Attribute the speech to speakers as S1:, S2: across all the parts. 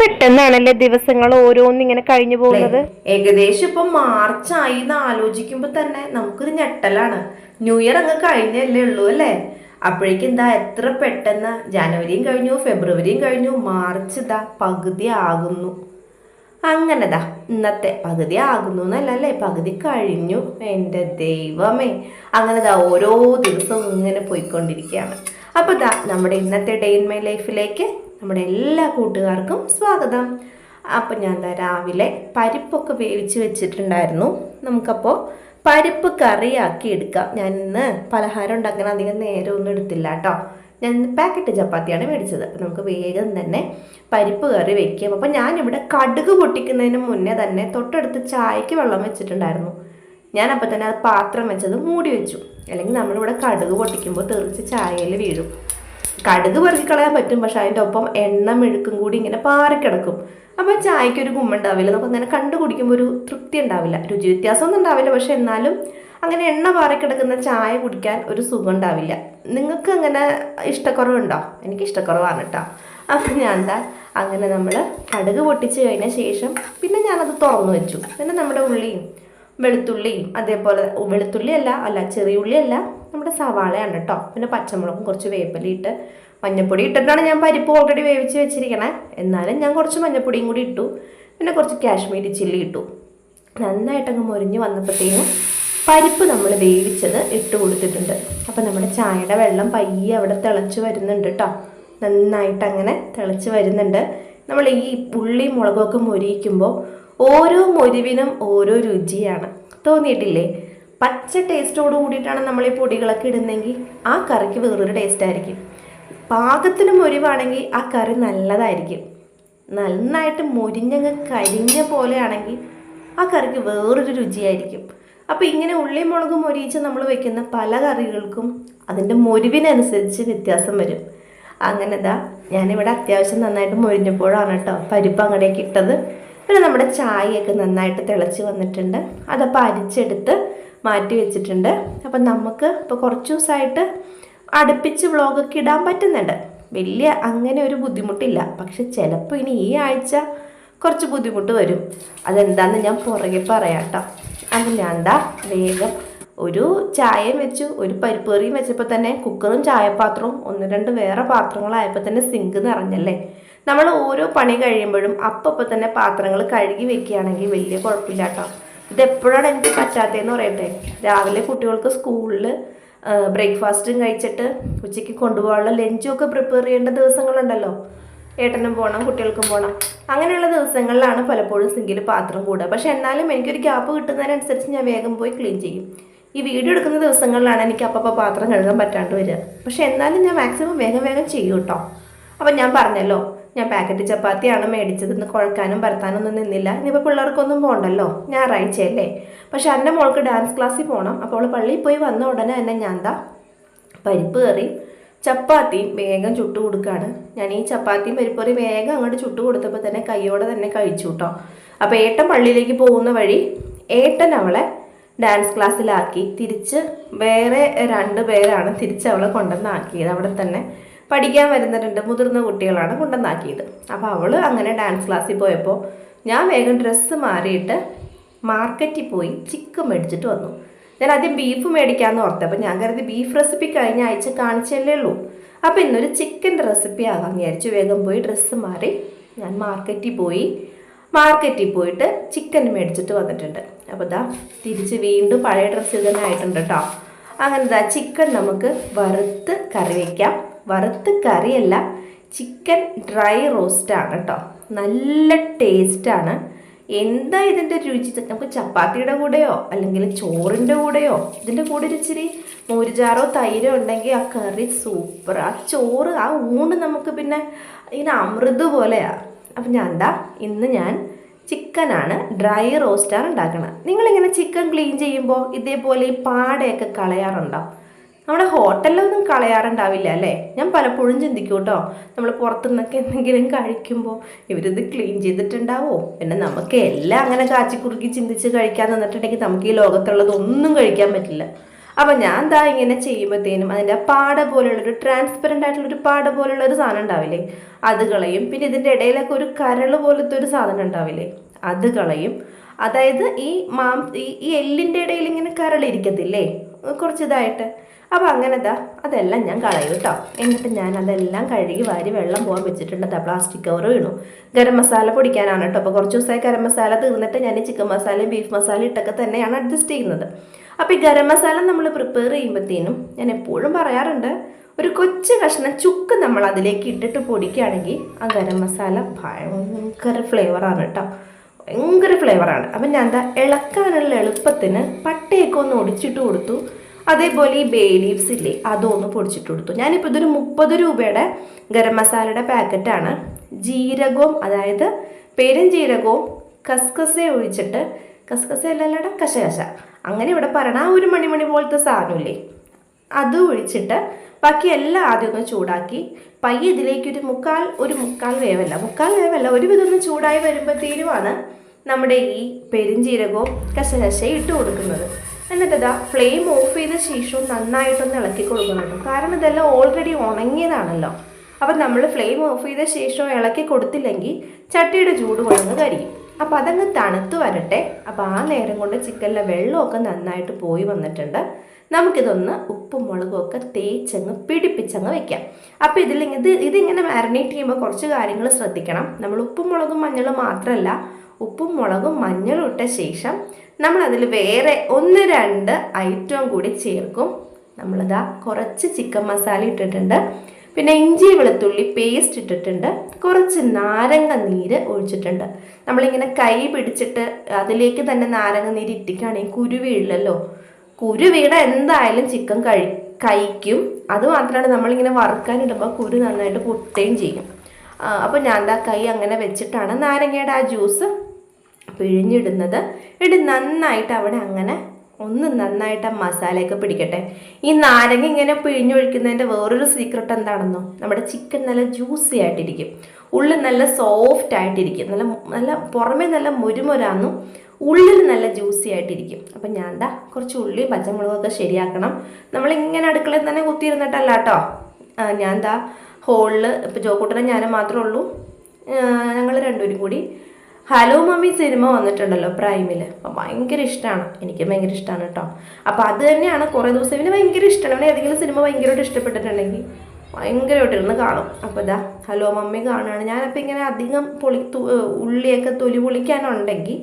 S1: പെട്ടെന്നാണല്ലേ ദിവസങ്ങൾ ഓരോന്നിങ്ങനെ കഴിഞ്ഞു പോകുന്നത്?
S2: ഏകദേശം ഇപ്പൊ മാർച്ച് ആയി എന്ന് ആലോചിക്കുമ്പോ തന്നെ നമുക്കൊരു ഞെട്ടലാണ്. ന്യൂ ഇയർ അങ്ങ് കഴിഞ്ഞല്ലേ ഉള്ളൂ അല്ലേ? അപ്പോഴേക്കും എന്താ എത്ര പെട്ടെന്ന് ജനുവരിയും കഴിഞ്ഞു ഫെബ്രുവരിയും കഴിഞ്ഞു മാർച്ച് ഇതാ പകുതി ആകുന്നു. അങ്ങനെതാ ഇന്നത്തെ പകുതി ആകുന്നു എന്നല്ല അല്ലേ? പകുതി കഴിഞ്ഞു. എന്റെ ദൈവമേ. അങ്ങനെതാ ഓരോ ദിവസവും ഇങ്ങനെ പോയിക്കൊണ്ടിരിക്കുകയാണ്. അപ്പോൾ ഇതാ നമ്മുടെ ഇന്നത്തെ ഡേ ഇൻ മൈ ലൈഫിലേക്ക് നമ്മുടെ എല്ലാ കൂട്ടുകാർക്കും സ്വാഗതം. അപ്പം ഞാൻ രാവിലെ പരിപ്പൊക്കെ വേവിച്ച് വെച്ചിട്ടുണ്ടായിരുന്നു. നമുക്കപ്പോൾ പരിപ്പ് കറിയാക്കി എടുക്കാം. ഞാൻ ഇന്ന് പലഹാരം ഉണ്ടാക്കാൻ അധികം നേരമൊന്നും എടുത്തില്ല കേട്ടോ. ഞാൻ പാക്കറ്റ് ചപ്പാത്തിയാണ് മേടിച്ചത്. അപ്പം നമുക്ക് വേഗം തന്നെ പരിപ്പ് കറി വെക്കാം. അപ്പം ഞാനിവിടെ കടുക് പൊട്ടിക്കുന്നതിന് മുന്നേ തന്നെ തൊട്ടടുത്ത് ചായക്ക് വെള്ളം വെച്ചിട്ടുണ്ടായിരുന്നു. ഞാൻ അപ്പം തന്നെ അത് പാത്രം വെച്ചത് മൂടി വെച്ചു. അല്ലെങ്കിൽ നമ്മളിവിടെ കടുക് പൊട്ടിക്കുമ്പോൾ തെറിച്ച് ചായയിൽ വീഴും. കടുക് പെറുക്കി കളയാൻ പറ്റും പക്ഷെ അതിന്റെ ഒപ്പം എണ്ണ മെഴുക്കും കൂടി ഇങ്ങനെ പാറക്കിടക്കും. അപ്പോൾ ചായക്കൊരു ഗുമ്മുണ്ടാവില്ല. നമുക്ക് അങ്ങനെ കണ്ടു കുടിക്കുമ്പോൾ ഒരു തൃപ്തി ഉണ്ടാവില്ല. രുചി വ്യത്യാസമൊന്നും ഉണ്ടാവില്ല. പക്ഷെ എന്നാലും അങ്ങനെ എണ്ണ പാറക്കിടക്കുന്ന ചായ കുടിക്കാൻ ഒരു സുഖം ഉണ്ടാവില്ല. നിങ്ങൾക്ക് അങ്ങനെ ഇഷ്ടക്കുറവുണ്ടോ? എനിക്ക് ഇഷ്ടക്കുറവാണ് കേട്ടോ. അപ്പം ഞാൻ എന്താ അങ്ങനെ നമ്മൾ കടുക് പൊട്ടിച്ച് കഴിഞ്ഞ ശേഷം പിന്നെ ഞാനത് തുറന്നു വെച്ചു. പിന്നെ നമ്മുടെ ഉള്ളിയും വെളുത്തുള്ളിയും അതേപോലെ വെളുത്തുള്ളി അല്ല അല്ല ചെറിയ ഉള്ളി അല്ല നമ്മുടെ സവാളയാണ് കേട്ടോ പിന്നെ പച്ചമുളകും കുറച്ച് വേപ്പലി ഇട്ട് മഞ്ഞപ്പൊടി ഇട്ടിട്ടാണ് ഞാൻ പരിപ്പ് ഓൾറെഡി വേവിച്ച് വെച്ചിരിക്കണേ. എന്നാലും ഞാൻ കുറച്ച് മഞ്ഞപ്പൊടിയും കൂടി ഇട്ടു. പിന്നെ കുറച്ച് കാശ്മീരി ചില്ലി ഇട്ടു. നന്നായിട്ടങ്ങ് മുരിഞ്ഞ് വന്നപ്പോഴത്തേനും പരിപ്പ് നമ്മൾ വേവിച്ചത് ഇട്ട് കൊടുത്തിട്ടുണ്ട്. അപ്പം നമ്മുടെ ചായയുടെ വെള്ളം പയ്യെ അവിടെ തിളച്ച് വരുന്നുണ്ട് കേട്ടോ നന്നായിട്ട് അങ്ങനെ തിളച്ച് വരുന്നുണ്ട്. നമ്മൾ ഈ ഉള്ളി മുളകൊക്കെ മൊരിയിക്കുമ്പോൾ ഓരോ മൊരിവിനും ഓരോ രുചിയാണ്. തോന്നിയിട്ടില്ലേ? പച്ച ടേസ്റ്റോട് കൂടിയിട്ടാണ് നമ്മൾ ഈ പൊടികളൊക്കെ ഇടുന്നെങ്കിൽ ആ കറിക്ക് വേറൊരു ടേസ്റ്റ് ആയിരിക്കും. പാകത്തിന് മൊരിവാണെങ്കിൽ ആ കറി നല്ലതായിരിക്കും. നന്നായിട്ട് മൊരിഞ്ഞങ്ങ് കരിഞ്ഞ പോലെയാണെങ്കിൽ ആ കറിക്ക് വേറൊരു രുചിയായിരിക്കും. അപ്പോൾ ഇങ്ങനെ ഉള്ളി മുളക് മൊരിയിച്ച് നമ്മൾ വെക്കുന്ന പല കറികൾക്കും അതിന്റെ മൊരിവിനനുസരിച്ച് വ്യത്യാസം വരും. അങ്ങനെതാ ഞാനിവിടെ അത്യാവശ്യം നന്നായിട്ട് മൊരിഞ്ഞപ്പോഴാണ് കേട്ടോ പരിപ്പ് അങ്ങടേക്ക് ഇട്ടത്. പിന്നെ നമ്മുടെ ചായയൊക്കെ നന്നായിട്ട് തിളച്ച് വന്നിട്ടുണ്ട്. അതപ്പോൾ അരിച്ചെടുത്ത് മാറ്റി വെച്ചിട്ടുണ്ട്. അപ്പം നമുക്ക് ഇപ്പോൾ കുറച്ച് ദിവസമായിട്ട് അടുപ്പിച്ച് വ്ളോഗൊക്കെ ഇടാൻ പറ്റുന്നുണ്ട്. വലിയ അങ്ങനെ ഒരു ബുദ്ധിമുട്ടില്ല. പക്ഷെ ചിലപ്പോൾ ഇനി ഈ ആഴ്ച കുറച്ച് ബുദ്ധിമുട്ട് വരും. അതെന്താണെന്ന് ഞാൻ പുറകെ പറയാം കേട്ടോ. അത് ഞാൻ എന്താ വേഗം ഒരു ചായയും വെച്ചു ഒരു പരിപ്പ് കറിയും വെച്ചപ്പോൾ തന്നെ കുക്കറും ചായപാത്രവും ഒന്ന് രണ്ട് വേറെ പാത്രങ്ങളായപ്പോൾ തന്നെ സിങ്ക് നിറഞ്ഞല്ലേ? നമ്മൾ ഓരോ പണി കഴിയുമ്പോഴും അപ്പം തന്നെ പാത്രങ്ങൾ കഴുകി വെക്കുകയാണെങ്കിൽ വലിയ കുഴപ്പമില്ല കേട്ടോ. ഇതെപ്പോഴാണ് എനിക്ക് പറ്റാത്തതെന്ന് പറയട്ടെ. രാവിലെ കുട്ടികൾക്ക് സ്കൂളിൽ ബ്രേക്ക്ഫാസ്റ്റും കഴിച്ചിട്ട് ഉച്ചയ്ക്ക് കൊണ്ടുപോകാനുള്ള ലഞ്ചും ഒക്കെ പ്രിപ്പയർ ചെയ്യേണ്ട ദിവസങ്ങളുണ്ടല്ലോ. ഏട്ടനും പോകണം കുട്ടികൾക്കും പോകണം അങ്ങനെയുള്ള ദിവസങ്ങളിലാണ് പലപ്പോഴും സിങ്കിൽ പാത്രം കൂടുക. പക്ഷെ എന്നാലും എനിക്കൊരു ഗ്യാപ്പ് കിട്ടുന്നതിനനുസരിച്ച് ഞാൻ വേഗം പോയി ക്ലീൻ ചെയ്യും. ഈ വീഡിയോ എടുക്കുന്ന ദിവസങ്ങളിലാണ് എനിക്ക് അപ്പപ്പോൾ പാത്രം കഴുകാൻ പറ്റാണ്ട് വരിക. പക്ഷെ എന്നാലും ഞാൻ മാക്സിമം വേഗം വേഗം ചെയ്യും കേട്ടോ. അപ്പം ഞാൻ പറഞ്ഞല്ലോ ഞാൻ പാക്കറ്റ് ചപ്പാത്തിയാണ് മേടിച്ചത്. ഇന്ന് കുഴക്കാനും പരത്താനും ഒന്നും നിന്നില്ല. ഇനിയിപ്പോൾ പിള്ളേർക്കൊന്നും പോകണ്ടല്ലോ ഞായറാഴ്ചയല്ലേ? പക്ഷെ എന്റെ മോൾക്ക് ഡാൻസ് ക്ലാസ്സിൽ പോകണം അപ്പോൾ പള്ളിയിൽ പോയി വന്ന ഉടനെ തന്നെ ഞാൻ എന്താ പരിപ്പ് കറി ചപ്പാത്തിയും വേഗം ചുട്ടു കൊടുക്കുകയാണ് ഞാൻ ഈ ചപ്പാത്തിയും പരിപ്പറി വേഗം അങ്ങോട്ട് ചുട്ടു കൊടുത്തപ്പോൾ തന്നെ കൈയോടെ തന്നെ കഴിച്ചു കേട്ടോ അപ്പോൾ ഏട്ടൻ പള്ളിയിലേക്ക് പോകുന്ന വഴി ഏട്ടൻ അവളെ ഡാൻസ് ക്ലാസ്സിലാക്കി തിരിച്ച് വേറെ രണ്ട് പേരാണ് തിരിച്ച് അവളെ കൊണ്ടുവന്നാക്കിയത് അവിടെ തന്നെ പഠിക്കാൻ വരുന്ന രണ്ട് മുതിർന്ന കുട്ടികളാണ് കൊണ്ടുവന്നാക്കിയത്. അപ്പോൾ അവൾ അങ്ങനെ ഡാൻസ് ക്ലാസ്സിൽ പോയപ്പോൾ ഞാൻ വേഗം ഡ്രസ്സ് മാറിയിട്ട് മാർക്കറ്റിൽ പോയി ചിക്കൻ മേടിച്ചിട്ട് വന്നു. ഞാൻ ആദ്യം ബീഫ് മേടിക്കാമെന്ന് ഓർത്തത് അപ്പോൾ ഞാൻ കരുതി ബീഫ് റെസിപ്പി കഴിഞ്ഞ ആഴ്ച കാണിച്ചല്ലേ ഉള്ളൂ. അപ്പോൾ ഇന്നൊരു ചിക്കൻ റെസിപ്പി ആകാം വിചാരിച്ചു. വേഗം പോയി ഡ്രസ്സ് മാറി ഞാൻ മാർക്കറ്റിൽ പോയി. മാർക്കറ്റിൽ പോയിട്ട് ചിക്കൻ മേടിച്ചിട്ട് വന്നിട്ടുണ്ട്. അപ്പോൾ ഇതാ തിരിച്ച് വീണ്ടും പഴയ ഡ്രസ്സ് തന്നെ ആയിട്ടുണ്ട് കേട്ടോ അങ്ങനെ ഇതാ ചിക്കൻ നമുക്ക് വറുത്ത് കറി വയ്ക്കാം വറുത്ത് കറിയല്ല ചിക്കൻ ഡ്രൈ റോസ്റ്റാണ് കേട്ടോ നല്ല ടേസ്റ്റാണ് എന്താ ഇതിന്റെ രുചി? നമുക്ക് ചപ്പാത്തിയുടെ കൂടെയോ അല്ലെങ്കിൽ ചോറിന്റെ കൂടെയോ? ഇതിന്റെ കൂടെ ഒരു ഇച്ചിരി മോരുചാറോ തൈരോ ഉണ്ടെങ്കിൽ ആ കറി സൂപ്പർ ആ ചോറ് ആ ഊണ് നമുക്ക് പിന്നെ ഇങ്ങനെ അമൃത് പോലെയാണ് അപ്പം ഞാൻ എന്താ ഇന്ന് ഞാൻ ചിക്കനാണ് ഡ്രൈ റോസ്റ്റാണ് ഉണ്ടാക്കുന്നത് നിങ്ങളിങ്ങനെ ചിക്കൻ ക്ലീൻ ചെയ്യുമ്പോൾ ഇതേപോലെ ഈ പാടയൊക്കെ കളയാറുണ്ടോ? നമ്മുടെ ഹോട്ടലിലൊന്നും കളയാറുണ്ടാവില്ല അല്ലേ? ഞാൻ പലപ്പോഴും ചിന്തിക്കും കേട്ടോ നമ്മൾ പുറത്തുനിന്നൊക്കെ എന്തെങ്കിലും കഴിക്കുമ്പോൾ ഇവരിത് ക്ലീൻ ചെയ്തിട്ടുണ്ടാവോ? പിന്നെ നമുക്ക് എല്ലാം അങ്ങനെ കാച്ചിക്കുറുക്കി ചിന്തിച്ച് കഴിക്കാൻ നിന്നിട്ടുണ്ടെങ്കിൽ നമുക്ക് ഈ ലോകത്തുള്ളത് ഒന്നും കഴിക്കാൻ പറ്റില്ല. അപ്പം ഞാൻ എന്താ ഇങ്ങനെ ചെയ്യുമ്പോഴത്തേനും അതിന്റെ പാട പോലെയുള്ളൊരു ട്രാൻസ്പെറന്റ് ആയിട്ടുള്ളൊരു പാട പോലെയുള്ള ഒരു സാധനം ഉണ്ടാവില്ലേ? അത് കളയും. പിന്നെ ഇതിന്റെ ഇടയിലൊക്കെ ഒരു കരൾ പോലത്തെ ഒരു സാധനം ഉണ്ടാവില്ലേ? അത് കളയും. അതായത് ഈ മാം ഈ എല്ലിന്റെ ഇടയിൽ ഇങ്ങനെ കരളിരിക്കത്തില്ലേ? കുറച്ച് ഇതായിട്ട് അപ്പോൾ അങ്ങനെ അതെല്ലാം ഞാൻ കളയും കേട്ടോ എന്നിട്ട് ഞാൻ അതെല്ലാം കഴുകി വാരി വെള്ളം പോകാൻ വെച്ചിട്ടുണ്ട് ദാ പ്ലാസ്റ്റിക് കവർ വീണു. ഗരം മസാല പൊടിക്കാനാണ് കേട്ടോ അപ്പോൾ കുറച്ച് ദിവസമായി ഗരം മസാല തീർന്നിട്ട് ഞാൻ ചിക്കൻ മസാലയും ബീഫ് മസാലയും ഇട്ടൊക്കെ തന്നെയാണ് അഡ്ജസ്റ്റ് ചെയ്യുന്നത്. അപ്പോൾ ഈ ഗരം മസാല നമ്മൾ പ്രിപ്പയർ ചെയ്യുമ്പോഴത്തേനും ഞാൻ എപ്പോഴും പറയാറുണ്ട് ഒരു കൊച്ചു കഷ്ണം ചുക്ക് നമ്മൾ അതിലേക്ക് ഇട്ടിട്ട് പൊടിക്കുകയാണെങ്കിൽ ആ ഗരം മസാല ഭയങ്കര ഫ്ലേവറാണ് കേട്ടോ ഭയങ്കര ഫ്ലേവറാണ് അപ്പം ഞാൻ എന്താ ഇളക്കാനുള്ള എളുപ്പത്തിന് പട്ടയൊക്കെ ഒന്ന് ഒടിച്ചിട്ട് കൊടുത്തു. അതേപോലെ ഈ ബേ ലീവ്സ് ഇല്ലേ അതൊന്ന് പൊടിച്ചിട്ട് കൊടുത്തു. ഞാനിപ്പോൾ ഇതൊരു മുപ്പത് രൂപയുടെ ഗരം മസാലയുടെ പാക്കറ്റാണ് ജീരകവും അതായത് പെരും ജീരകവും കസ്കസ ഒഴിച്ചിട്ട് കസ്കസ അല്ലല്ലട കശകശ അങ്ങനെ ഇവിടെ പറയണ ആ ഒരു മണിമണി പോലത്തെ സാധനമില്ലേ? അത് ഒഴിച്ചിട്ട് ബാക്കി എല്ലാം ആദ്യം ഒന്ന് ചൂടാക്കി. പയ്യെ ഇതിലേക്ക് ഒരു മുക്കാൽ ഒരു മുക്കാൽ വേവല്ല. മുക്കാൽ വേവല്ല ഒരുവിധം ഒന്ന് ചൂടായി വരുമ്പോഴത്തേനുമാണ് നമ്മുടെ ഈ പെരിഞ്ജീരകവും കശകശയും ഇട്ട് കൊടുക്കുന്നത്. എന്നിട്ട് ഇതാ ഫ്ലെയിം ഓഫ് ചെയ്ത ശേഷവും നന്നായിട്ടൊന്ന് ഇളക്കി കൊടുക്കുന്നുണ്ട്. കാരണം ഇതെല്ലാം ഓൾറെഡി ഉണങ്ങിയതാണല്ലോ. അപ്പം നമ്മൾ ഫ്ലെയിം ഓഫ് ചെയ്ത ശേഷം ഇളക്കി കൊടുത്തില്ലെങ്കിൽ ചട്ടിയുടെ ചൂട് കൊണ്ടുവന്ന് കരിയും. അപ്പം അതങ്ങ് തണുത്ത് വരട്ടെ. അപ്പോൾ ആ നേരം കൊണ്ട് ചിക്കനിലെ വെള്ളമൊക്കെ നന്നായിട്ട് പോയി വന്നിട്ടുണ്ട്. നമുക്കിതൊന്ന് ഉപ്പും മുളകും ഒക്കെ തേച്ചങ്ങ് പിടിപ്പിച്ചങ്ങ് വെക്കാം. അപ്പോൾ ഇതിൽ ഇത് ഇതിങ്ങനെ മാരിനേറ്റ് ചെയ്യുമ്പോൾ കുറച്ച് കാര്യങ്ങൾ ശ്രദ്ധിക്കണം. നമ്മൾ ഉപ്പും മുളകും മഞ്ഞളും മാത്രമല്ല ഉപ്പും മുളകും മഞ്ഞളും ഇട്ട ശേഷം നമ്മൾ അതിൽ വേറെ ഒന്ന് രണ്ട് ഐറ്റവും കൂടി ചേർക്കും. നമ്മളിതാ കുറച്ച് ചിക്കൻ മസാല ഇട്ടിട്ടുണ്ട്. പിന്നെ ഇഞ്ചി വെളുത്തുള്ളി പേസ്റ്റ് ഇട്ടിട്ടുണ്ട്. കുറച്ച് നാരങ്ങ നീര് ഒഴിച്ചിട്ടുണ്ട്. നമ്മളിങ്ങനെ കൈ പിടിച്ചിട്ട് അതിലേക്ക് തന്നെ നാരങ്ങ നീര് ഇട്ടിക്കുകയാണെങ്കിൽ കുരു വീണ എന്തായാലും ചിക്കൻ കഴി കഴിക്കും. അത് മാത്രമാണ് നമ്മളിങ്ങനെ വറുക്കാനിടുമ്പോൾ കുരു നന്നായിട്ട് പൊട്ടുകയും ചെയ്യും. അപ്പോൾ ഞാൻ എന്താ കൈ അങ്ങനെ വെച്ചിട്ടാണ് നാരങ്ങയുടെ ആ ജ്യൂസ് പിഴിഞ്ഞിടുന്നത്. ഇട്ട് നന്നായിട്ട് അവിടെ അങ്ങനെ ഒന്ന് നന്നായിട്ട് ആ മസാലയൊക്കെ പിടിക്കട്ടെ. ഈ നാരങ്ങ ഇങ്ങനെ പിഴിഞ്ഞൊഴിക്കുന്നതിന്റെ വേറൊരു സീക്രട്ട് എന്താണെന്നോ? നമ്മുടെ ചിക്കൻ നല്ല ജ്യൂസി ആയിട്ടിരിക്കും. ഉള്ളിൽ നല്ല സോഫ്റ്റ് ആയിട്ടിരിക്കും. നല്ല നല്ല പുറമേ നല്ല മുരുമുരാന്നും ഉള്ളിൽ നല്ല ജ്യൂസി ആയിട്ടിരിക്കും. അപ്പം ഞാൻ എന്താ കുറച്ച് ഉള്ളി പച്ചമുളകൊക്കെ ശരിയാക്കണം. നമ്മളിങ്ങനെ അടുക്കളയിൽ തന്നെ കുത്തിയിരുന്നിട്ടല്ല കേട്ടോ ഞാൻ എന്താ ഹോളിൽ ഇപ്പോൾ ജോക്കൂട്ടനെ ഞാനും മാത്രമേ ഉള്ളൂ. ഞങ്ങൾ രണ്ടുപേരും കൂടി ഹലോ മമ്മി സിനിമ വന്നിട്ടുണ്ടല്ലോ പ്രൈമിൽ അപ്പോൾ ഭയങ്കര ഇഷ്ടമാണ് എനിക്ക് ഭയങ്കര ഇഷ്ടമാണ് കേട്ടോ അപ്പോൾ അത് തന്നെയാണ് കുറേ ദിവസം ഇവന് ഭയങ്കര ഇഷ്ടമാണ് അവന് ഏതെങ്കിലും സിനിമ ഭയങ്കരമായിട്ട് ഇഷ്ടപ്പെട്ടിട്ടുണ്ടെങ്കിൽ ഭയങ്കരമായിട്ട് ഇരുന്ന് കാണും. അപ്പോൾ ഇതാ ഹലോ മമ്മി കാണുകയാണ്. ഞാനപ്പോൾ ഇങ്ങനെ അധികം പൊളി ഉള്ളിയൊക്കെ തൊലി പൊളിക്കാനുണ്ടെങ്കിൽ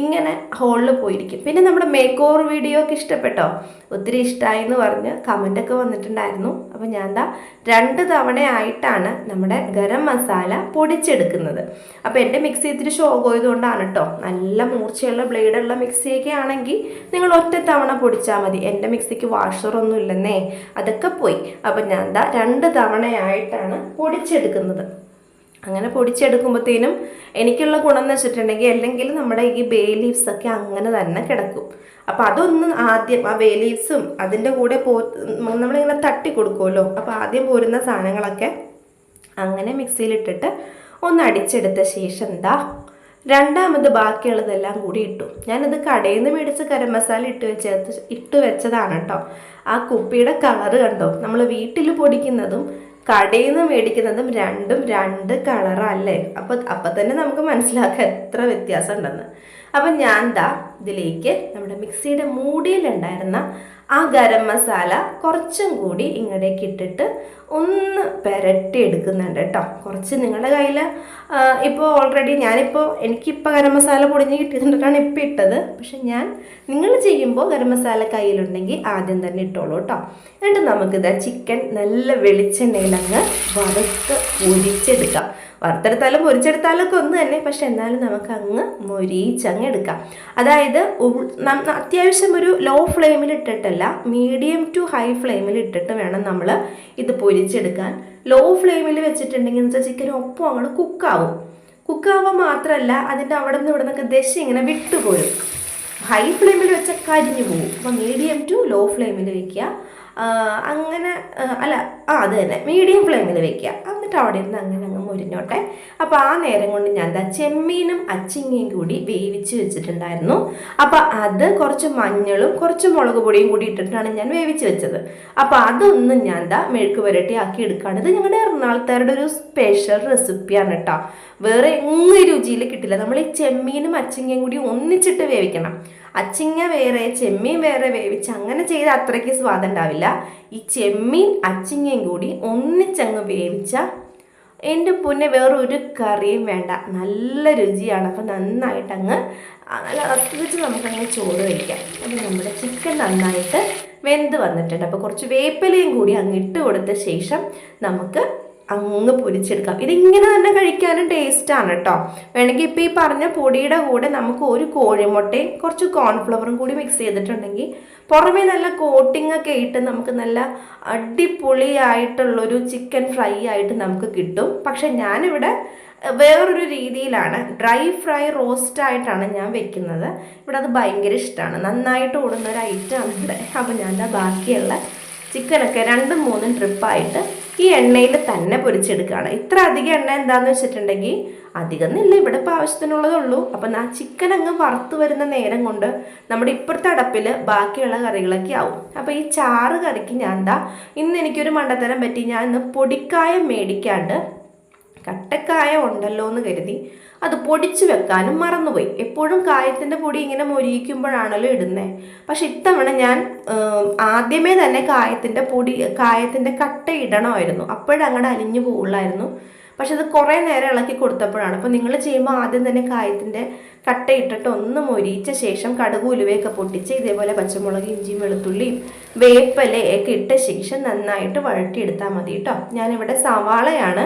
S2: ഇങ്ങനെ ഹോളിൽ പോയിരിക്കും. പിന്നെ നമ്മുടെ മേക്ക് ഓവർ വീഡിയോ ഒക്കെ ഇഷ്ടപ്പെട്ടോ? ഒത്തിരി ഇഷ്ടമായി എന്ന് പറഞ്ഞ് കമന്റൊക്കെ വന്നിട്ടുണ്ടായിരുന്നു. അപ്പോൾ ഞാൻ എന്താ രണ്ട് തവണയായിട്ടാണ് നമ്മുടെ ഗരം മസാല പൊടിച്ചെടുക്കുന്നത്. അപ്പോൾ എന്റെ മിക്സി ഇത്തിരി ഷോകോയതുകൊണ്ടാണ് കേട്ടോ നല്ല മൂർച്ചയുള്ള ബ്ലേഡുള്ള മിക്സിയൊക്കെ ആണെങ്കിൽ നിങ്ങൾ ഒറ്റ തവണ പൊടിച്ചാൽ മതി. എന്റെ മിക്സിക്ക് വാഷറൊന്നും ഇല്ലെന്നേ. അതൊക്കെ പോയി. അപ്പോൾ ഞാൻ എന്താ രണ്ട് തവണയായിട്ടാണ് പൊടിച്ചെടുക്കുന്നത്. അങ്ങനെ പൊടിച്ചെടുക്കുമ്പോഴത്തേനും എനിക്കുള്ള ഗുണം എന്ന് വെച്ചിട്ടുണ്ടെങ്കിൽ അല്ലെങ്കിൽ നമ്മുടെ ഈ ബേ ലീവ്സ് ഒക്കെ അങ്ങനെ തന്നെ കിടക്കും. അപ്പോൾ അതൊന്ന് ആദ്യം ആ ബേ ലീവ്സും അതിന്റെ കൂടെ പോ നമ്മളിങ്ങനെ തട്ടി കൊടുക്കുമല്ലോ. അപ്പോൾ ആദ്യം പോരുന്ന സാധനങ്ങളൊക്കെ അങ്ങനെ മിക്സിയിലിട്ടിട്ട് ഒന്ന് അടിച്ചെടുത്ത ശേഷം എന്താ രണ്ടാമത് ബാക്കിയുള്ളതെല്ലാം കൂടി ഇട്ടു. ഞാനത് കടയിൽ നിന്ന് മേടിച്ച് ഗരം മസാല ഇട്ട് വെച്ച ഇട്ട് വെച്ചതാണ് കേട്ടോ. ആ കുപ്പിയുടെ കളറ് കണ്ടോ? നമ്മൾ വീട്ടിൽ പൊടിക്കുന്നതും കടയിൽ നിന്ന് മേടിക്കുന്നതും രണ്ടും രണ്ട് കളറല്ലേ അപ്പോൾ അപ്പം തന്നെ നമുക്ക് മനസ്സിലാക്കാം എത്ര വ്യത്യാസം ഉണ്ടെന്ന് അപ്പം ഞാൻ ദാ ഇതിലേക്ക് നമ്മുടെ മിക്സിയുടെ മൂടിയിലുണ്ടായിരുന്ന ആ ഗരം മസാല കുറച്ചും കൂടി ഇങ്ങടേക്ക് ഇട്ടിട്ട് ഒന്ന് പെരട്ടി എടുക്കുന്നുണ്ട് കേട്ടോ. കുറച്ച് നിങ്ങളുടെ കയ്യിൽ ഇപ്പോൾ ഓൾറെഡി ഞാനിപ്പോൾ എനിക്കിപ്പോൾ ഗരം മസാല പൊടിഞ്ഞ് കിട്ടിയിട്ടുണ്ടാണ് ഇപ്പോൾ ഇട്ടത്. പക്ഷെ ഞാൻ നിങ്ങൾ ചെയ്യുമ്പോൾ ഗരം മസാല കയ്യിലുണ്ടെങ്കിൽ ആദ്യം തന്നെ ഇട്ടോളൂ കേട്ടോ. എന്നിട്ട് നമുക്കിത് ചിക്കൻ നല്ല വെളിച്ചെണ്ണയിലങ്ങ് വറുത്ത് പൊരിച്ചെടുക്കാം. വറുത്തെടുത്താലും പൊരിച്ചെടുത്താലും ഒക്കെ ഒന്ന് തന്നെ. പക്ഷെ എന്നാലും നമുക്ക് അങ്ങ് മൊരിച്ചങ്ങ് എടുക്കാം അതായത് അത്യാവശ്യം ഒരു ലോ ഫ്ലെയിമിൽ ഇട്ടിട്ടല്ല മീഡിയം ടു ഹൈ ഫ്ലെയിമിൽ ഇട്ടിട്ട് വേണം നമ്മൾ ഇത് പൊരിച്ചെടുക്കാൻ. ലോ ഫ്ലെയിമിൽ വെച്ചിട്ടുണ്ടെങ്കിൽ എന്ന് വെച്ചാൽ ചിക്കൻ ഒപ്പം അങ്ങോട്ട് കുക്കാവും കുക്കാവുക മാത്രമല്ല അതിന്റെ അവിടെ നിന്ന് ഇവിടെ നിന്നൊക്കെ ദശ ഇങ്ങനെ വിട്ടുപോരും. ഹൈ ഫ്ലെയിമിൽ വെച്ചാൽ കരിഞ്ഞു പോകും അപ്പോൾ മീഡിയം ടു ലോ ഫ്ലെയിമിൽ വെക്കുക അങ്ങനെ അല്ല ആ അത് തന്നെ. മീഡിയം ഫ്ലെയിമിൽ വെക്കുക. എന്നിട്ട് അവിടെ നിന്ന് അങ്ങനെ അങ്ങ് മുരിഞ്ഞോട്ടെ. അപ്പോൾ ആ നേരം കൊണ്ട് ഞാൻ എന്താ ചെമ്മീനും അച്ചിങ്ങയും കൂടി വേവിച്ച് വെച്ചിട്ടുണ്ടായിരുന്നു. അപ്പോൾ അത് കുറച്ച് മഞ്ഞളും കുറച്ച് മുളക് പൊടിയും കൂടി ഇട്ടിട്ടാണ് ഞാൻ വേവിച്ച് വെച്ചത്. അപ്പോൾ അതൊന്നും ഞാൻ എന്താ മെഴുക്ക് പുരട്ടി ആക്കി എടുക്കുകയാണ് ഇത് ഞങ്ങളുടെ എറണാകുളത്തുകാരുടെ ഒരു സ്പെഷ്യൽ റെസിപ്പിയാണ് കേട്ടോ വേറെ എങ്ങും രുചിയിൽ കിട്ടില്ല. നമ്മൾ ഈ ചെമ്മീനും അച്ചിങ്ങയും കൂടി ഒന്നിച്ചിട്ട് വേവിക്കണം. അച്ചിങ്ങ വേറെ ചെമ്മീൻ വേറെ വേവിച്ച് അങ്ങനെ ചെയ്ത് അത്രയ്ക്ക് സ്വാദം ഉണ്ടാവില്ല. ഈ ചെമ്മീൻ അച്ചിങ്ങയും കൂടി ഒന്നിച്ചങ്ങ് വേവിച്ച എന്റെ പൊന്നെ വേറെ ഒരു കറിയും വേണ്ട. നല്ല രുചിയാണ്. അപ്പം നന്നായിട്ട് അങ്ങ് നല്ല ആസ്വദിച്ച് നമുക്കങ്ങ് ചോറ് കഴിക്കാം. അപ്പം നമ്മുടെ ചിക്കൻ നന്നായിട്ട് വെന്ത് വന്നിട്ടുണ്ട്. അപ്പോൾ കുറച്ച് വേപ്പിലയും കൂടി അങ്ങ് ഇട്ട് കൊടുത്ത ശേഷം നമുക്ക് അങ്ങ് പൊരിച്ചെടുക്കാം. ഇതിങ്ങനെ തന്നെ കഴിക്കാനും ടേസ്റ്റാണ് കേട്ടോ വേണമെങ്കിൽ ഇപ്പോൾ ഈ പറഞ്ഞ പൊടിയുടെ കൂടെ നമുക്ക് ഒരു കോഴിമുട്ടയും കുറച്ച് കോൺഫ്ലവറും കൂടി മിക്സ് ചെയ്തിട്ടുണ്ടെങ്കിൽ പുറമേ നല്ല കോട്ടിംഗ് ഒക്കെ ഇട്ട് നമുക്ക് നല്ല അടിപൊളിയായിട്ടുള്ളൊരു ചിക്കൻ ഫ്രൈ ആയിട്ട് നമുക്ക് കിട്ടും. പക്ഷെ ഞാനിവിടെ വേറൊരു രീതിയിലാണ് ഡ്രൈ ഫ്രൈ റോസ്റ്റ് ആയിട്ടാണ് ഞാൻ വെക്കുന്നത്. ഇവിടെ അത് ഭയങ്കര ഇഷ്ടമാണ് നന്നായിട്ട് ഓടുന്ന ഒരു ഐറ്റമാണ് ഇവിടെ. അപ്പോൾ ഞാൻ ബാക്കിയുള്ള ചിക്കനൊക്കെ രണ്ടും മൂന്നും ട്രിപ്പായിട്ട് ഈ എണ്ണയിൽ തന്നെ പൊരിച്ചെടുക്കുകയാണ്. ഇത്ര അധികം എണ്ണ എന്താന്ന് വെച്ചിട്ടുണ്ടെങ്കിൽ അധികം എന്നില്ല ഇവിടെ ഇപ്പോൾ ആവശ്യത്തിനുള്ളതേ ഉള്ളൂ. അപ്പം ആ ചിക്കൻ അങ്ങ് വറുത്ത് വരുന്ന നേരം കൊണ്ട് നമ്മുടെ ഇപ്പുറത്തെ അടപ്പിൽ ബാക്കിയുള്ള കറികളൊക്കെ ആവും. അപ്പോൾ ഈ ചാറ് കറിക്ക് ഞാൻ എന്താ ഇന്ന് എനിക്കൊരു മണ്ടത്തരം പറ്റി. ഞാൻ ഇന്ന് പൊടിക്കായം മേടിക്കാണ്ട് കട്ടക്കായ ഉണ്ടല്ലോ എന്ന് കരുതി അത് പൊടിച്ചു വെക്കാനും മറന്നുപോയി. എപ്പോഴും കായത്തിന്റെ പൊടി ഇങ്ങനെ മൊരിയിക്കുമ്പോഴാണല്ലോ ഇടുന്നത് പക്ഷെ ഇത്തവണ ഞാൻ ആദ്യമേ തന്നെ കായത്തിന്റെ പൊടി കായത്തിന്റെ കട്ട ഇടണമായിരുന്നു. അപ്പോഴങ്ങടെ അലിഞ്ഞു പോകുള്ളായിരുന്നു പക്ഷെ അത് കുറേ നേരം ഇളക്കി കൊടുത്തപ്പോഴാണ്. അപ്പോൾ നിങ്ങൾ ചെയ്യുമ്പോൾ ആദ്യം തന്നെ കായത്തിന്റെ കട്ട ഇട്ടിട്ട് ഒന്ന് മൊരിയിച്ച ശേഷം കടുക് ഉലുവയൊക്കെ പൊട്ടിച്ച് ഇതേപോലെ പച്ചമുളക് ഇഞ്ചിയും വെളുത്തുള്ളിയും വേപ്പലയൊക്കെ ഇട്ട ശേഷം നന്നായിട്ട് വഴറ്റിയെടുത്താൽ മതി കേട്ടോ. ഞാനിവിടെ സവാളയാണ്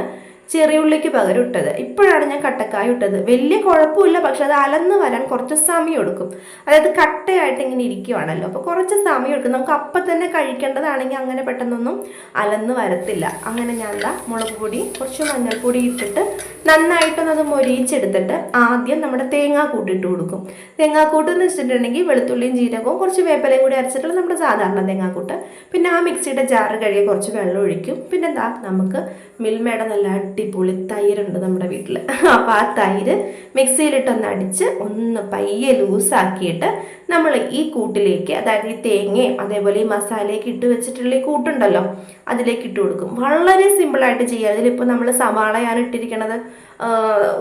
S2: ചെറിയുള്ളിക്ക് പകരം ഇട്ടത്. ഇപ്പോഴാണ് ഞാൻ കട്ടക്കായ ഇട്ടത്. വലിയ കുഴപ്പമില്ല പക്ഷെ അത് അലന്ന് വരാൻ കുറച്ച് സമയം എടുക്കും. അതായത് കട്ടയായിട്ട് ഇങ്ങനെ ഇരിക്കുവാണല്ലോ. അപ്പോൾ കുറച്ച് സമയം എടുക്കും. നമുക്ക് അപ്പം തന്നെ കഴിക്കേണ്ടതാണെങ്കിൽ അങ്ങനെ പെട്ടെന്നൊന്നും അലന്ന് വരത്തില്ല. അങ്ങനെ ഞാൻ എന്താ മുളക് പൊടി കുറച്ച് മഞ്ഞൾപ്പൊടി ഇട്ടിട്ട് നന്നായിട്ടൊന്ന് അത് മൊരിയിച്ചെടുത്തിട്ട് ആദ്യം നമ്മുടെ തേങ്ങാ കൂട്ടിട്ട് കൊടുക്കും. തേങ്ങാക്കൂട്ട് എന്ന് വെച്ചിട്ടുണ്ടെങ്കിൽ വെളുത്തുള്ളിയും ജീരകവും കുറച്ച് വേപ്പലയും കൂടി അരച്ചിട്ടുള്ള നമ്മുടെ സാധാരണ തേങ്ങാക്കൂട്ട്. പിന്നെ ആ മിക്സിയുടെ ജാറ് കഴുകി കുറച്ച് വെള്ളം ഒഴിക്കും. പിന്നെ എന്താ നമുക്ക് മിൽമയുടെ നല്ല അടിപൊളി തൈരുണ്ട് നമ്മുടെ വീട്ടിൽ അപ്പോൾ ആ തൈര് മിക്സിയിലിട്ടൊന്ന് അടിച്ച് ഒന്ന് പയ്യെ ലൂസാക്കിയിട്ട് നമ്മൾ ഈ കൂട്ടിലേക്ക് അതായത് ഈ തേങ്ങയും അതേപോലെ ഈ മസാലയൊക്കെ ഇട്ട് വെച്ചിട്ടുള്ള ഈ കൂട്ടുണ്ടല്ലോ അതിലേക്ക് ഇട്ട് കൊടുക്കും. വളരെ സിമ്പിളായിട്ട് ചെയ്യുക അതിലിപ്പോൾ നമ്മൾ സവാളയാണ് ഇട്ടിരിക്കണത്.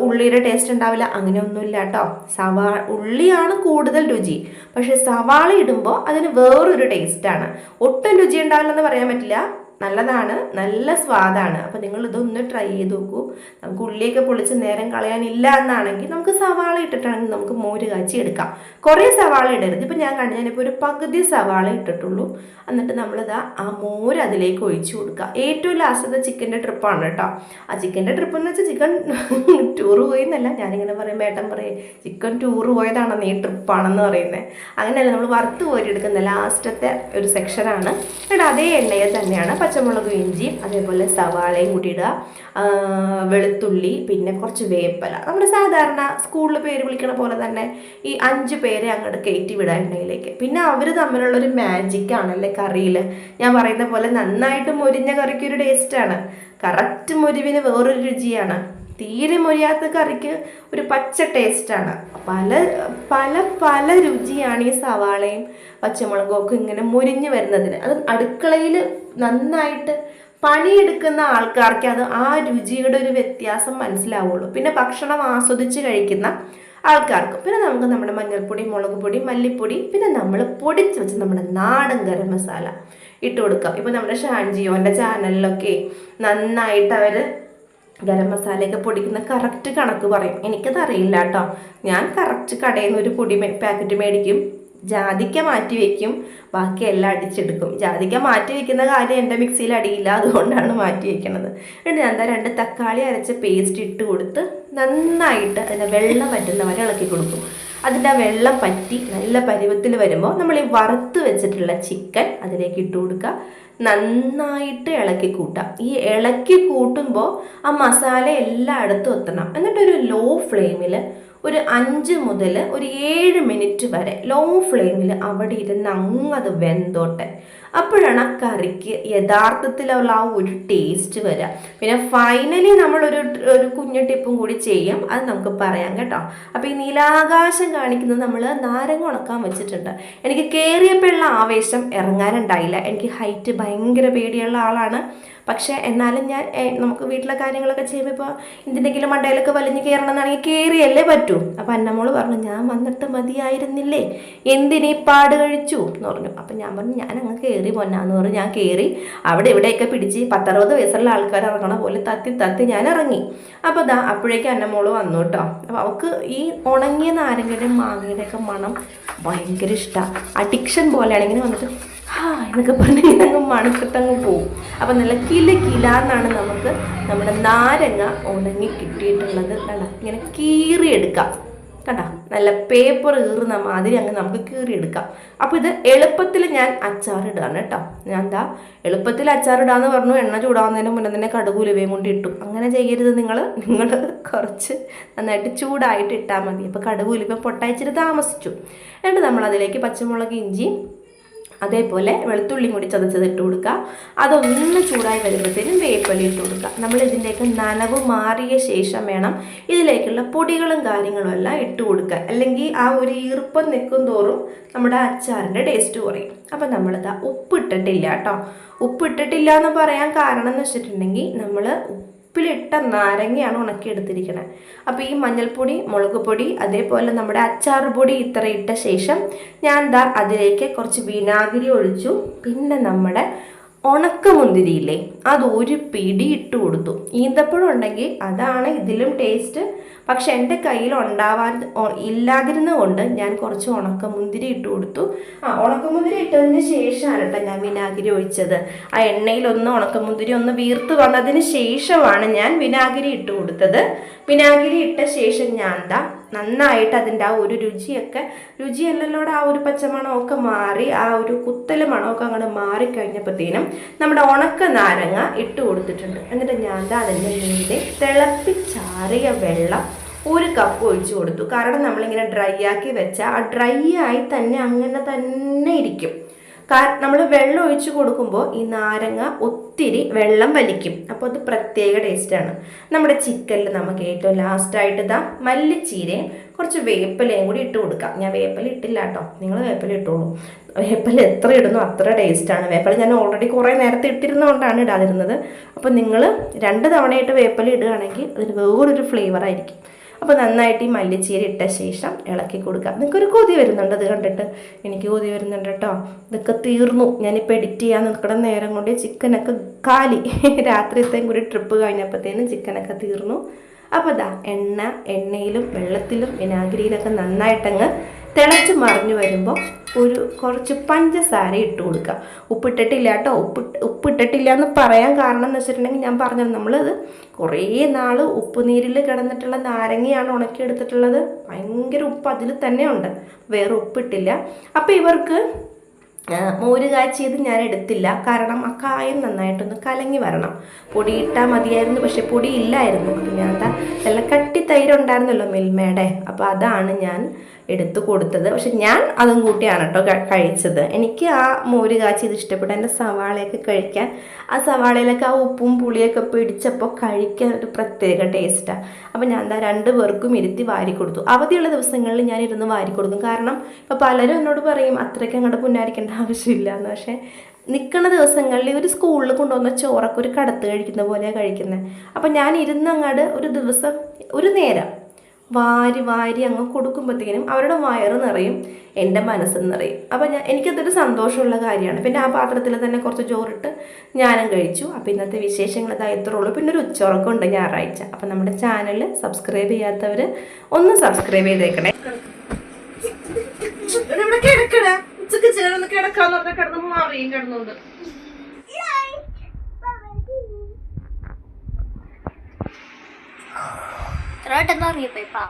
S2: ഉള്ളിയുടെ ടേസ്റ്റ് ഉണ്ടാവില്ല. അങ്ങനെയൊന്നുമില്ല കേട്ടോ. സവാ ഉള്ളിയാണ് കൂടുതൽ രുചി. പക്ഷേ സവാള ഇടുമ്പോൾ അതിന് വേറൊരു ടേസ്റ്റാണ്. ഒട്ടും രുചി ഉണ്ടാവില്ലെന്ന് പറയാൻ പറ്റില്ല. നല്ലതാണ് നല്ല സ്വാദാണ്. അപ്പോൾ നിങ്ങൾ ഇതൊന്ന് ട്രൈ ചെയ്ത് നോക്കൂ. നമുക്ക് ഉള്ളിയൊക്കെ പൊളിച്ച് നേരം കളയാനില്ല എന്നാണെങ്കിൽ നമുക്ക് സവാള ഇട്ടിട്ടാണെങ്കിൽ നമുക്ക് മോര് കാച്ചി എടുക്കാം. കുറേ സവാള ഇടരുത്. ഇപ്പം ഞാൻ കണ്ടു ഞാനിപ്പോൾ ഒരു പകുതി സവാള ഇട്ടിട്ടുള്ളൂ. എന്നിട്ട് നമ്മളിതാ ആ മോര് അതിലേക്ക് ഒഴിച്ചു കൊടുക്കുക. ഏറ്റവും ലാസ്റ്റത്തെ ചിക്കന്റെ ട്രിപ്പാണ് കേട്ടോ. ആ ചിക്കന്റെ ട്രിപ്പ് എന്ന് വെച്ചാൽ ചിക്കൻ ടൂർ പോയി എന്നല്ല ഞാനിങ്ങനെ പറയും ഏട്ടൻ പറയും ചിക്കൻ ടൂർ പോയതാണെന്ന് ഈ ട്രിപ്പാണെന്ന് പറയുന്നത് അങ്ങനെയല്ല നമ്മൾ വറുത്ത് കോരി എടുക്കുന്ന ലാസ്റ്റത്തെ ഒരു സെക്ഷനാണ് എന്നിട്ട് അതേ എണ്ണയിൽ തന്നെയാണ് പച്ചമുളകും ഇഞ്ചിയും അതേപോലെ സവാളയും കൂടി ഇടുക. വെളുത്തുള്ളി പിന്നെ കുറച്ച് വേപ്പല. നമ്മുടെ സാധാരണ സ്കൂളിൽ പേര് വിളിക്കണ പോലെ തന്നെ ഈ അഞ്ച് പേരെ അങ്ങോട്ട് കയറ്റി വിടുക എണ്ണയിലേക്ക്. പിന്നെ അവർ തമ്മിലുള്ളൊരു മാജിക് ആണല്ലേ കറിയിൽ ഞാൻ പറയുന്ന പോലെ നന്നായിട്ട് മൊരിഞ്ഞ കറിക്കൊരു ടേസ്റ്റാണ് കറക്റ്റ് മുരിവിന് വേറൊരു രുചിയാണ്. തീരെ മൊരിയാത്ത കറിക്ക് ഒരു പച്ച ടേസ്റ്റാണ് പല പല പല രുചിയാണ് ഈ സവാളയും പച്ചമുളകും ഒക്കെ ഇങ്ങനെ മുരിഞ്ഞു വരുന്നതിന്. അത് അടുക്കളയിൽ നന്നായിട്ട് പണിയെടുക്കുന്ന ആൾക്കാർക്ക് അത് ആ രുചിയുടെ ഒരു വ്യത്യാസം മനസ്സിലാവുള്ളൂ. പിന്നെ ഭക്ഷണം ആസ്വദിച്ച് കഴിക്കുന്ന ആൾക്കാർക്കും. പിന്നെ നമുക്ക് നമ്മുടെ മഞ്ഞൾപ്പൊടി മുളക് പൊടി മല്ലിപ്പൊടി പിന്നെ നമ്മൾ പൊടിച്ച് വെച്ച് നമ്മുടെ നാടൻ ഗരം മസാല ഇട്ട് കൊടുക്കാം. ഇപ്പോൾ നമ്മുടെ ഷാൻജിയോന്റെ ചാനലിലൊക്കെ നന്നായിട്ട് അവർ ഗരം മസാലയൊക്കെ പൊടിക്കുന്ന കറക്റ്റ് കണക്ക് പറയും. എനിക്കത് അറിയില്ല കേട്ടോ ഞാൻ കറക്റ്റ് കടയിൽ നിന്ന് ഒരു പൊടി പാക്കറ്റ് മേടിക്കും ജാതിക്ക മാറ്റി വയ്ക്കും ബാക്കി എല്ലാം അടിച്ചെടുക്കും. ജാതിക്ക മാറ്റി വയ്ക്കുന്ന കാര്യം എന്റെ മിക്സിയിൽ അടിയില്ല അതുകൊണ്ടാണ് മാറ്റി വെക്കണത്. എന്നിട്ട് ഞാൻ എന്താ രണ്ട് തക്കാളി അരച്ച പേസ്റ്റ് ഇട്ട് കൊടുത്ത് നന്നായിട്ട് അതിന്റെ വെള്ളം പറ്റുന്ന വരെ ഇളക്കി കൊടുക്കും. അതിന്റെ വെള്ളം പറ്റി നല്ല പരുവത്തിൽ വരുമ്പോൾ നമ്മൾ ഈ വറുത്ത് വെച്ചിട്ടുള്ള ചിക്കൻ അതിലേക്ക് ഇട്ട് കൊടുക്കുക. നന്നായിട്ട് ഇളക്കി കൂട്ടാം. ഈ ഇളക്കി കൂട്ടുമ്പോൾ ആ മസാല എല്ലായിടത്തും എത്തണം എന്നിട്ടൊരു ലോ ഫ്ലെയിമിൽ ഒരു അഞ്ച് മുതൽ ഒരു ഏഴ് മിനിറ്റ് വരെ ലോ ഫ്ലെയിമിൽ അവിടെ ഇരുന്ന് അങ്ങ് അത് വെന്തോട്ടെ. അപ്പോഴാണ് ആ കറിക്ക് യഥാർത്ഥത്തിലുള്ള ആ ഒരു ടേസ്റ്റ് വരിക പിന്നെ ഫൈനലി നമ്മളൊരു ഒരു കുഞ്ഞു ടിപ്പും കൂടി ചെയ്യാം. അത് നമുക്ക് പറയാം കേട്ടോ. അപ്പോൾ ഈ നീലാകാശം കാണിക്കുന്നത് നമ്മൾ നാരങ്ങ ഉണക്കാൻ വെച്ചിട്ടുണ്ട്. എനിക്ക് കയറിയപ്പോഴുള്ള ആവേശം ഇറങ്ങാനുണ്ടായില്ല. എനിക്ക് ഹൈറ്റ് ഭയങ്കര പേടിയുള്ള ആളാണ്. പക്ഷേ എന്നാലും ഞാൻ നമുക്ക് വീട്ടിലെ കാര്യങ്ങളൊക്കെ ചെയ്യുമ്പോൾ ഇപ്പോൾ എന്തിന്റെങ്കിലും മണ്ടയിലൊക്കെ വലിഞ്ഞ് കയറണം എന്നാണെങ്കിൽ കയറിയല്ലേ പറ്റൂ. അപ്പം അന്നമ്മോൾ പറഞ്ഞു ഞാൻ വന്നിട്ട് മതിയായിരുന്നില്ലേ? എന്തിനീ പാട് കഴിച്ചു? എന്ന് പറഞ്ഞു. അപ്പം ഞാൻ പറഞ്ഞു ഞാൻ അങ്ങ് കയറി പൊന്നാന്ന് പറഞ്ഞു. ഞാൻ കയറി അവിടെ ഇവിടെയൊക്കെ പിടിച്ച് പത്തറുപത് വയസ്സുള്ള ആൾക്കാർ ഇറങ്ങണ പോലെ തത്തി തത്തി ഞാൻ ഇറങ്ങി. അപ്പോൾ ദാ അപ്പോഴേക്കും അന്നമ്മോൾ വന്നു കേട്ടോ. അപ്പോൾ അവൾക്ക് ഈ ഉണങ്ങിയ നാരങ്ങയുടെയും മാങ്ങയുടെയൊക്കെ മണം ഭയങ്കര ഇഷ്ടമാണ് അഡിക്ഷൻ പോലെയാണ് ഇങ്ങനെ വന്നിട്ട് ഹാ എന്നൊക്കെ പറഞ്ഞ് ഇങ്ങനെ അങ്ങ് മണക്കിട്ടങ്ങ് പോവും. അപ്പം നല്ല കില കിലാന്നാണ് നമുക്ക് നമ്മുടെ നാരങ്ങ ഉണങ്ങി കിട്ടിയിട്ടുള്ളത്. കണ്ട? ഇങ്ങനെ കീറിയെടുക്കാം. കണ്ട? നല്ല പേപ്പർ കീറുന്ന മാതിരി അങ്ങ് നമുക്ക് കീറിയെടുക്കാം. അപ്പോൾ ഇത് എളുപ്പത്തിൽ ഞാൻ അച്ചാറിടുകയാണ് കേട്ടോ. ഞാൻ എന്താ എളുപ്പത്തിൽ അച്ചാറിടാന്ന് പറഞ്ഞു. എണ്ണ ചൂടാവുന്നതിന് മുന്നേ തന്നെ കടുകുലുവയും കൊണ്ട് ഇട്ടു. അങ്ങനെ ചെയ്യരുത് നിങ്ങൾ നിങ്ങൾ കുറച്ച് നന്നായിട്ട് ചൂടായിട്ട് ഇട്ടാൽ മതി. അപ്പോൾ കടുകൂലിപ്പം പൊട്ടയച്ചിട്ട് താമസിച്ചു. എന്നിട്ട് നമ്മളതിലേക്ക് പച്ചമുളക് ഇഞ്ചി അതേപോലെ വെളുത്തുള്ളിയും കൂടി ചതച്ചത് ഇട്ട് കൊടുക്കുക. അതൊന്ന് ചൂടായി വരുമ്പോഴത്തേനും വേപ്പലി ഇട്ട് കൊടുക്കുക. നമ്മൾ ഇതിന്റെയൊക്കെ നനവ് മാറിയ ശേഷം വേണം ഇതിലേക്കുള്ള പൊടികളും കാര്യങ്ങളും എല്ലാം ഇട്ട് കൊടുക്കുക. അല്ലെങ്കിൽ ആ ഒരു ഈർപ്പം നിൽക്കും തോറും നമ്മുടെ അച്ചാറിന്റെ ടേസ്റ്റ് കുറയും. അപ്പം നമ്മളിതാ ഉപ്പിട്ടിട്ടില്ല കേട്ടോ. ഉപ്പിട്ടിട്ടില്ല എന്ന് പറയാൻ കാരണം എന്ന് വെച്ചിട്ടുണ്ടെങ്കിൽ നമ്മൾ ഉപ്പിലിട്ട നാരങ്ങയാണ് ഉണക്കിയെടുത്തിരിക്കുന്നത് അപ്പോൾ ഈ മഞ്ഞൾപ്പൊടി മുളക് പൊടി അതേപോലെ നമ്മുടെ അച്ചാർ പൊടി ഇത്ര ഇട്ട ശേഷം ഞാൻ ദാ അതിലേക്ക് കുറച്ച് വിനാഗിരി ഒഴിച്ചു. പിന്നെ നമ്മുടെ ഉണക്കമുന്തിരിയില്ലേ അത് ഒരു പിടി ഇട്ട് കൊടുത്തു. ഈന്തപ്പഴം ഉണ്ടെങ്കിൽ അതാണ് ഇതിലും ടേസ്റ്റ് പക്ഷെ എന്റെ കയ്യിൽ ഉണ്ടാവാൻ ഇല്ലാതിരുന്നുകൊണ്ട് ഞാൻ കുറച്ച് ഉണക്കമുന്തിരി ഇട്ട് കൊടുത്തു. ആ ഉണക്കമുന്തിരി ഇട്ടതിന് ശേഷമാണ് കേട്ടോ ഞാൻ വിനാഗിരി ഒഴിച്ചത്. ആ എണ്ണയിലൊന്ന് ഉണക്കമുന്തിരി ഒന്ന് വീർത്ത് വന്നതിന് ശേഷമാണ് ഞാൻ വിനാഗിരി ഇട്ട് കൊടുത്തത്. വിനാഗിരി ഇട്ട ശേഷം ഞാൻ എന്താ നന്നായിട്ട് അതിന്റെ ആ ഒരു രുചിയൊക്കെ രുചിയല്ലല്ലോടെ ആ ഒരു പച്ചമണമൊക്കെ മാറി ആ ഒരു കുത്തൽ മണമൊക്കെ അങ്ങോട്ട് മാറിക്കഴിഞ്ഞപ്പോഴത്തേനും നമ്മുടെ ഉണക്ക നാരങ്ങ ഇട്ട് കൊടുത്തിട്ടുണ്ട്. എന്നിട്ട് ഞാൻ എന്താ അതിന്റെ മീതെ തിളപ്പിച്ചാറിയ വെള്ളം ഒരു കപ്പ് ഒഴിച്ചു കൊടുത്തു. കാരണം നമ്മളിങ്ങനെ ഡ്രൈ ആക്കി വെച്ചാൽ ആ ഡ്രൈ ആയി തന്നെ അങ്ങനെ തന്നെ ഇരിക്കും. കാരണം നമ്മൾ വെള്ളം ഒഴിച്ചു കൊടുക്കുമ്പോൾ ഈ നാരങ്ങ ഒത്തിരി വെള്ളം വലിക്കും. അപ്പോൾ അത് പ്രത്യേക ടേസ്റ്റാണ് നമ്മുടെ ചിക്കനിൽ നമുക്ക് ഏറ്റവും ലാസ്റ്റായിട്ട് ഇതാ മല്ലിച്ചീരയും കുറച്ച് വേപ്പിലയും കൂടി ഇട്ട് കൊടുക്കാം. ഞാൻ വേപ്പില ഇട്ടില്ല കേട്ടോ നിങ്ങൾ വേപ്പില ഇട്ടോളൂ. വേപ്പില എത്ര ഇടുന്നു അത്ര ടേസ്റ്റാണ് വേപ്പില ഞാൻ ഓൾറെഡി കുറേ നേരത്തെ ഇട്ടിരുന്നതുകൊണ്ടാണ് ഇടാതിരുന്നത്. അപ്പോൾ നിങ്ങൾ രണ്ട് തവണയായിട്ട് വേപ്പില ഇടുകയാണെങ്കിൽ അതിന് വേറൊരു ഫ്ലേവർ ആയിരിക്കും. അപ്പോൾ നന്നായിട്ട് ഈ മല്ലിച്ചീര ഇട്ട ശേഷം ഇളക്കി കൊടുക്കുക നിങ്ങൾക്കൊരു കൊതി വരുന്നുണ്ട് അത് കണ്ടിട്ട്. എനിക്ക് കൊതി വരുന്നുണ്ട് കേട്ടോ ഇതൊക്കെ തീർന്നു. ഞാനിപ്പോൾ എഡിറ്റ് ചെയ്യാൻ നിൽക്കണം നേരം കൊണ്ട് ചിക്കനൊക്കെ കാലി. രാത്രിയത്തെയും കൂടി ട്രിപ്പ് കഴിഞ്ഞപ്പോഴത്തേനും ചിക്കനൊക്കെ തീർന്നു. അപ്പോൾ ദാ എണ്ണ എണ്ണയിലും വെള്ളത്തിലും വിനാഗിരിയിലൊക്കെ നന്നായിട്ടങ്ങ് തിളച്ച് മറിഞ്ഞു വരുമ്പോൾ ഒരു കുറച്ച് പഞ്ചസാര ഇട്ട് കൊടുക്കുക ഉപ്പിട്ടിട്ടില്ല കേട്ടോ ഉപ്പ് ഉപ്പിട്ടിട്ടില്ല എന്ന് പറയാൻ കാരണം എന്ന് വെച്ചിട്ടുണ്ടെങ്കിൽ ഞാൻ പറഞ്ഞത് നമ്മളത് കുറേ നാൾ ഉപ്പുനീരിൽ കിടന്നിട്ടുള്ള നാരങ്ങയാണ് ഉണക്കിയെടുത്തിട്ടുള്ളത്. ഭയങ്കര ഉപ്പ് അതിൽ തന്നെ ഉണ്ട് വേറെ ഉപ്പിട്ടില്ല. അപ്പോൾ ഇവർക്ക് മോര് കാച്ചിയത് ഞാൻ എടുത്തില്ല. കാരണം ആ കായം നന്നായിട്ടൊന്ന് കലങ്ങി വരണം. പൊടി ഇട്ടാൽ മതിയായിരുന്നു പക്ഷെ പൊടി ഇല്ലായിരുന്നു. അപ്പം ഞാൻ നല്ല കട്ടി തൈരുണ്ടായിരുന്നല്ലോ മിൽമയുടെ. അപ്പോൾ അതാണ് ഞാൻ എടുത്തു കൊടുത്തത്. പക്ഷെ ഞാൻ അതും കൂട്ടിയാണ് കേട്ടോ കഴിച്ചത്. എനിക്ക് ആ മോര് കാച്ചി ഇത് ഇഷ്ടപ്പെട്ടു. എന്റെ സവാളയൊക്കെ കഴിക്കാൻ ആ സവാളയിലൊക്കെ ആ ഉപ്പും പുളിയൊക്കെ പിടിച്ചപ്പോൾ കഴിക്കാൻ ഒരു പ്രത്യേക ടേസ്റ്റാണ് അപ്പോൾ ഞാൻ എന്താ രണ്ട് പേർക്കും ഇരുത്തി വാരി കൊടുത്തു. അവധിയുള്ള ദിവസങ്ങളിൽ ഞാൻ ഇരുന്ന് വാരി കൊടുക്കും. കാരണം ഇപ്പോൾ പലരും എന്നോട് പറയും അത്രയ്ക്ക് അങ്ങോട്ട് പുന്നാരിക്കേണ്ട ആവശ്യമില്ല എന്ന്. പക്ഷേ നിൽക്കുന്ന ദിവസങ്ങളിൽ ഒരു സ്കൂളിൽ കൊണ്ടുവന്ന ചോറൊക്കെ ഒരു കടത്ത് കഴിക്കുന്ന പോലെയാണ് കഴിക്കുന്നത് അപ്പം ഞാൻ അങ്ങോട്ട് ഒരു ദിവസം ഒരു നേരം വാരി വാരി അങ്ങ് കൊടുക്കുമ്പോഴത്തേനും അവരുടെ വയറ് നിറയും എന്റെ മനസ്സ് നിറയും. അപ്പം ഞാൻ എനിക്കതൊരു സന്തോഷമുള്ള കാര്യമാണ്. പിന്നെ ആ പാത്രത്തിൽ തന്നെ കുറച്ച് ചോറിട്ട് ഞാനും കഴിച്ചു. അപ്പം ഇന്നത്തെ വിശേഷങ്ങൾ ഇതാ പിന്നെ ഒരു ഉച്ചയുറക്കം ഉണ്ട് ഞായറാഴ്ച. അപ്പം നമ്മുടെ ചാനൽ സബ്സ്ക്രൈബ് ചെയ്യാത്തവർ ഒന്ന് സബ്സ്ക്രൈബ് ചെയ്തേക്കണേ. ഉച്ചയ്ക്ക് ചേർന്ന് കിടക്കാന്ന് പറഞ്ഞ കിടന്ന് മാറിയും കിടന്നുണ്ട്.
S3: తర్వాత భాగం అయిపోయి